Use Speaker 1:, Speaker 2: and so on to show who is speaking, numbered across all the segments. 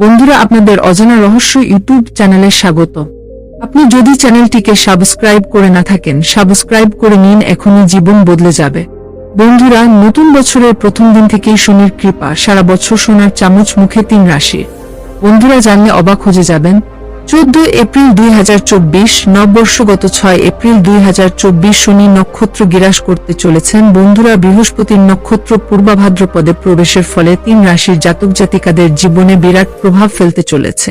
Speaker 1: বন্ধুরা, আপনাদের অজানা রহস্য ইউটিউব চ্যানেলে স্বাগত। আপনি যদি চ্যানেলটিকে সাবস্ক্রাইব করে না থাকেন, সাবস্ক্রাইব করে নিন, এখনই জীবন বদলে যাবে। বন্ধুরা, নতুন বছরের প্রথম দিন থেকেই শনির কৃপা, সারা বছর সোনার চামচ মুখে তিন রাশি বন্ধুরা, জানলে অবাক হয়ে যাবেন চোদ্দ এপ্রিল দুই হাজার চব্বিশ নববর্ষ গত ছয় এপ্রিল দুই হাজার চব্বিশ শনি নক্ষত্র গিরাস করতে চলেছেন বন্ধুরা বৃহস্পতির নক্ষত্র পূর্বাভাদ্রপদে প্রবেশের ফলে তিন রাশির জাতক জাতিকাদের জীবনে বিরাট প্রভাব ফেলতে চলেছে।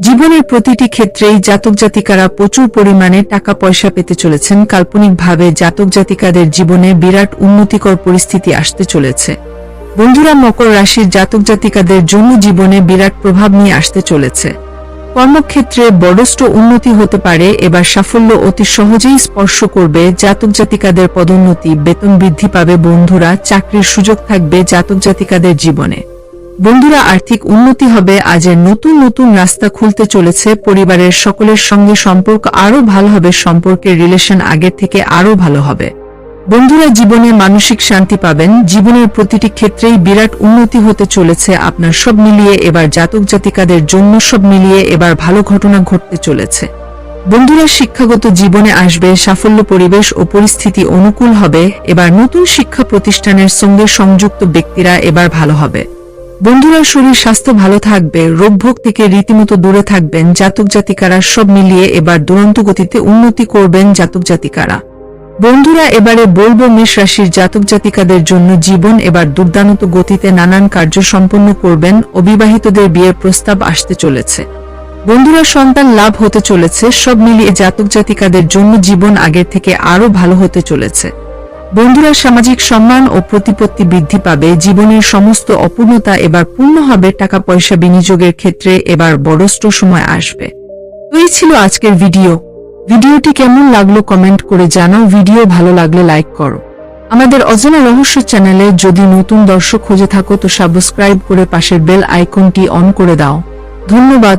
Speaker 1: জীবনের প্রতিটি ক্ষেত্রেই জাতক জাতিকারা প্রচুর পরিমাণে টাকা পয়সা পেতে চলেছেন। কাল্পনিকভাবে জাতক জাতিকাদের জীবনে বিরাট উন্নতিকর পরিস্থিতি আসতে চলেছে। বন্ধুরা মকর রাশির জাতক জাতিকাদের জন্য জীবনে বিরাট প্রভাব নিয়ে আসতে চলেছে। কর্মক্ষেত্রে বড়ষ্ট উন্নতি হতে পারে, এবার সাফল্য অতি সহজেই স্পর্শ করবে জাতক জাতিকাদের পদোন্নতি, বেতন বৃদ্ধি পাবে বন্ধুরা, চাকরির সুযোগ থাকবে জাতক জাতিকাদের জীবনে। বন্ধুরা, আর্থিক উন্নতি হবে আজের নতুন নতুন রাস্তা খুলতে চলেছে, পরিবারের সকলের সঙ্গে সম্পর্ক আরও ভালো হবে, সম্পর্কের রিলেশন আগের থেকে আরও ভালো হবে। বন্ধুরা, জীবনে মানসিক শান্তি পাবেন। জীবনের প্রতিটি ক্ষেত্রেই বিরাট উন্নতি হতে চলেছে আপনার সব মিলিয়ে। এবার জাতক জাতিকাদের জন্য সব মিলিয়ে এবার ভালো ঘটনা ঘটতে চলেছে। বন্ধুরা, শিক্ষাগত জীবনে আসবে, সাফল্য পরিবেশ ও পরিস্থিতি অনুকূল হবে। এবার নতুন শিক্ষা প্রতিষ্ঠানের সঙ্গে সংযুক্ত ব্যক্তিরা এবার ভালো হবে। বন্ধুরা, শরীর, স্বাস্থ্য ভালো থাকবে, রোগভোগ থেকে রীতিমতো দূরে থাকবেন। জাতক জাতিকারা সব মিলিয়ে এবার দুরন্ত গতিতে উন্নতি করবেন জাতক জাতিকারা। বন্ধুরা, এবারে বলব মেষ রাশির জাতক জাতিকাদের জন্য জীবন এবার দুর্দান্ত গতিতে নানান কার্য সম্পন্ন করবেন। অবিবাহিতদের বিয়ের প্রস্তাব আসতে চলেছে। বন্ধুরা, সন্তান লাভ হতে চলেছে। সব মিলিয়ে জাতক জাতিকাদের জন্য জীবন আগের থেকে আরও ভালো হতে চলেছে। বন্ধুরা, সামাজিক সম্মান ও প্রতিপত্তি বৃদ্ধি পাবে। জীবনের সমস্ত অপূর্ণতা এবার পূর্ণ হবে। টাকা পয়সা বিনিয়োগের ক্ষেত্রে এবার বড়স্ত সময় আসবে। তো এই ছিল আজকের ভিডিও। ভিডিওটি কেমন লাগল কমেন্ট করে জানাও। ভিডিও ভালো লাগলে লাইক করো। আমাদের অজানা রহস্য চ্যানেলে যদি নতুন দর্শক খুঁজে থাকো, তো সাবস্ক্রাইব করে পাশের বেল আইকনটি অন করে দাও। ধন্যবাদ।